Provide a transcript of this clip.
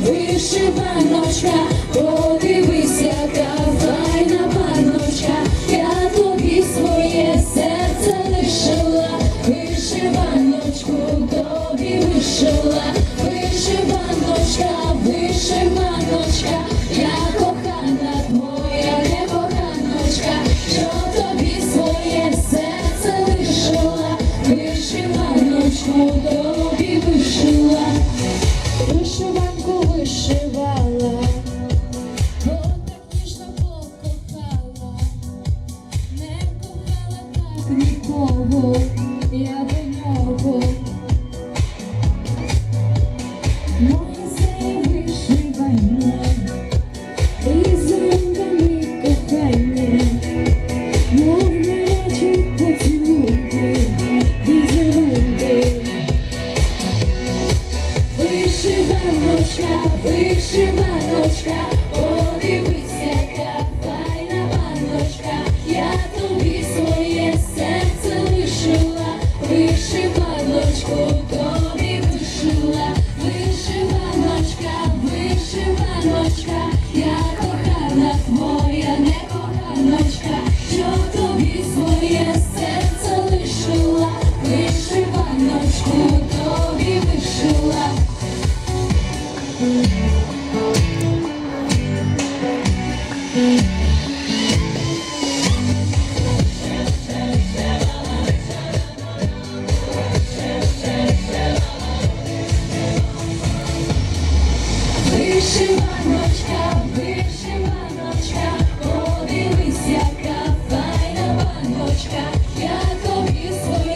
вишиваночка, подивись, яка файна панночка, я тобі своє серце лишила, вишиваночку тобі вишила, вишиваночка, вишиваночка, я кохана твоя не коханочка, що тобі своє серце лишила, вишиваночку тобі вишила. Вишиванку нікого, я до нього. Це вишивання, руками візерунки. Вишиваночка, вишиваночка, вишиваночку тобі я тобі своє.